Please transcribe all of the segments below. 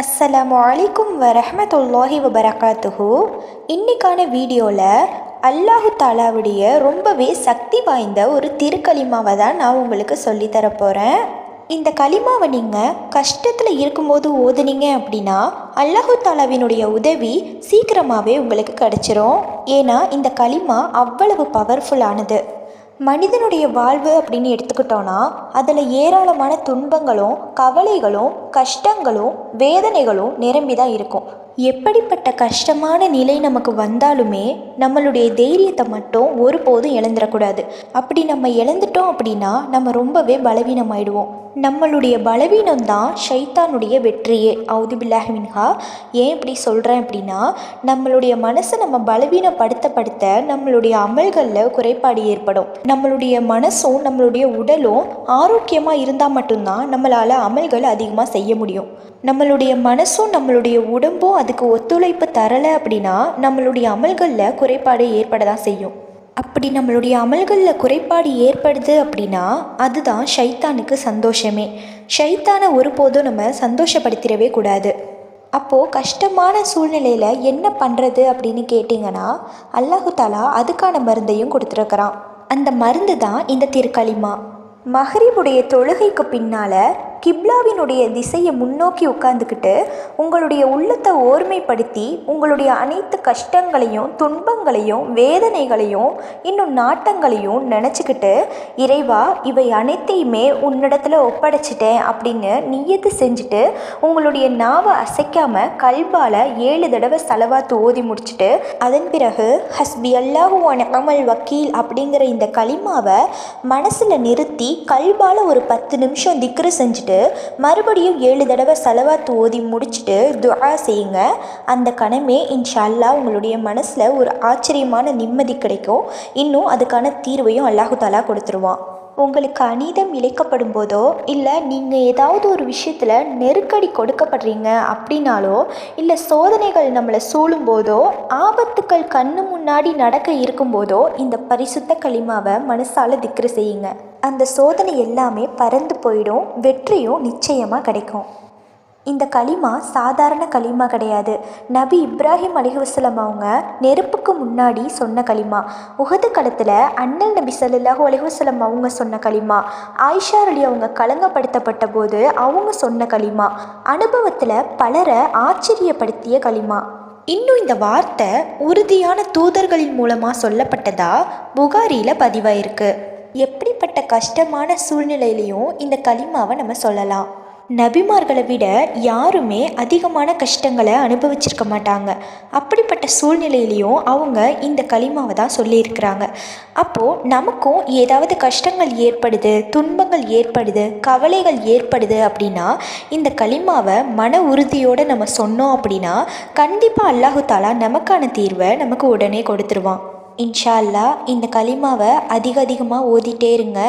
அஸ்ஸலாமு அலைக்கும் வரமத்துல்லாஹி வபரகாத்துஹு. இன்னைக்கான வீடியோவில் அல்லாஹு தாலாவுடைய ரொம்பவே சக்தி வாய்ந்த ஒரு திருக்கலிமாவை தான் நான் உங்களுக்கு சொல்லித்தர போகிறேன் இந்த கலிமாவை நீங்கள் கஷ்டத்தில் இருக்கும்போது ஓதுனீங்க அப்படின்னா அல்லாஹு தாலாவினுடைய உதவி சீக்கிரமாகவே உங்களுக்கு கிடச்சிரும். ஏன்னா இந்த கலிமா அவ்வளவு பவர்ஃபுல்லானது மனிதனுடைய வாழ்வு அப்படின்னு எடுத்துக்கிட்டோன்னா அதில் ஏராளமான துன்பங்களும் கவலைகளும் கஷ்டங்களும் வேதனைகளும் நிரம்பி தான் இருக்கும். எப்படிப்பட்ட கஷ்டமான நிலை நமக்கு வந்தாலுமே நம்மளுடைய தைரியத்தை மட்டும் ஒருபோதும் இழந்துடக்கூடாது. அப்படி நம்ம இழந்துட்டோம் அப்படின்னா நம்ம ரொம்பவே பலவீனமாயிடுவோம். நம்மளுடைய பலவீனம் தான் ஷைத்தானுடைய வெற்றியே. அவுதுபில்லாஹின்ஹா ஏன் இப்படி சொல்கிறேன் அப்படின்னா நம்மளுடைய மனசை நம்ம பலவீனப்படுத்தப்படுத்த நம்மளுடைய அமல்களில் குறைபாடு ஏற்படும். நம்மளுடைய மனசும் நம்மளுடைய உடலும் ஆரோக்கியமாக இருந்தால் மட்டும்தான் நம்மளால் அமல்கள் அதிகமாக செய்ய முடியும். நம்மளுடைய மனசும் நம்மளுடைய உடம்பும் அதுக்கு ஒத்துழைப்பு தரலை அப்படின்னா நம்மளுடைய அமல்களில் குறைபாடு ஏற்பட தான் செய்யும். அப்படி நம்மளுடைய அமல்களில் குறைபாடு ஏற்படுது அப்படின்னா அதுதான் ஷைத்தானுக்கு சந்தோஷமே. ஷைத்தானை ஒருபோதும் நம்ம சந்தோஷப்படுத்திடவே கூடாது. அப்போது கஷ்டமான சூழ்நிலையில் என்ன பண்ணுறது அப்படின்னு கேட்டிங்கன்னா அல்லாஹு தாலா அதுக்கான மருந்தையும் கொடுத்துருக்குறான். அந்த மருந்து தான் இந்த திருக்களிமா. மஹரிபுடைய தொழுகைக்கு பின்னால் கிப்லாவினுடைய திசையை முன்னோக்கி உட்காந்துக்கிட்டு உங்களுடைய உள்ளத்தை ஓர்மைப்படுத்தி உங்களுடைய அனைத்து கஷ்டங்களையும் துன்பங்களையும் வேதனைகளையும் இன்னும் நாட்டங்களையும் நினச்சிக்கிட்டு இறைவா இவை அனைத்தையுமே உன்னிடத்துல ஒப்படைச்சிட்டேன் அப்படின்னு நியத்து செஞ்சுட்டு உங்களுடைய நாவை அசைக்காமல் கல்பால் ஏழு தடவை செலவாத்து ஓதி முடிச்சுட்டு அதன் பிறகு ஹஸ்பி அல்லாஹுவான அமல் வக்கீல் அப்படிங்கிற இந்த களிமாவை மனசில் நிறுத்தி கல்பால் ஒரு பத்து நிமிஷம் திக்ரு செஞ்சுட்டு மறுபடியும் ஏழு தடவை செலவாத்து ஓதி முடிச்சுட்டு துஆ செய்யுங்க. அந்த கணமே இன்ஷா அல்லாஹ் உங்களுடைய மனசில் ஒரு ஆச்சரியமான நிம்மதி கிடைக்கும். இன்னும் அதுக்கான தீர்வையும் அல்லாஹு தாலா கொடுத்துருவான். உங்களுக்கு அநீதம் இழைக்கப்படும் போதோ இல்லை நீங்கள் ஏதாவது ஒரு விஷயத்தில் நெருக்கடி கொடுக்கப்படுறீங்க அப்படின்னாலோ இல்லை சோதனைகள் நம்மளை சூழும் போதோ ஆபத்துக்கள் கண்ணு முன்னாடி நடக்க இருக்கும்போதோ இந்த பரிசுத்த களிமாவை மனசால திக்ரு செய்யுங்க. அந்த சோதனை எல்லாமே பறந்து போயிடும் வெற்றியும் நிச்சயமாக கிடைக்கும். இந்த களிமா சாதாரண களிமா கிடையாது. நபி இப்ராஹிம் அலிஹுவசலம் அவங்க நெருப்புக்கு முன்னாடி சொன்ன களிமா. உகது களத்தில் அண்ணல் நபி சல்லாஹூ அலிஹுவசலம் அவங்க சொன்ன களிமா. ஆயிஷா அலி அவங்க களங்கப்படுத்தப்பட்ட போது அவங்க சொன்ன களிமா. அனுபவத்தில் பலரை ஆச்சரியப்படுத்திய களிமா. இன்னும் இந்த வார்த்தை உறுதியான தூதர்களின் மூலமாக சொல்லப்பட்டதா புகாரியில் பதிவாயிருக்கு. எப்படிப்பட்ட கஷ்டமான சூழ்நிலையிலையும் இந்த களிமாவை நம்ம சொல்லலாம். நபிமார்களை விட யாருமே அதிகமான கஷ்டங்களை அனுபவிச்சிருக்க மாட்டாங்க. அப்படிப்பட்ட சூழ்நிலையிலையும் அவங்க இந்த களிமாவை தான் சொல்லியிருக்கிறாங்க. அப்போது நமக்கும் ஏதாவது கஷ்டங்கள் ஏற்படுது துன்பங்கள் ஏற்படுது கவலைகள் ஏற்படுது அப்படின்னா இந்த களிமாவை மன உறுதியோடு நம்ம சொன்னோம் அப்படின்னா கண்டிப்பாக அல்லாஹு தாலா நமக்கான தீர்வை நமக்கு உடனே கொடுத்துருவான். இன்ஷா அல்லா இந்த களிமாவை அதிக அதிகமாக ஓதிட்டே இருங்க.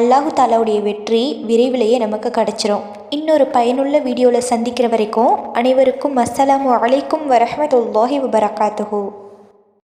அல்லாஹு தாலாவுடைய வெற்றி விரைவிலேயே நமக்கு கிடச்சிரும். இன்னொரு பயனுள்ள வீடியோவில் சந்திக்கிற வரைக்கும் அனைவருக்கும் அஸ்ஸலாமு அலைக்கும் வரஹமத்துல்லாஹி வபரகாத்துஹூ.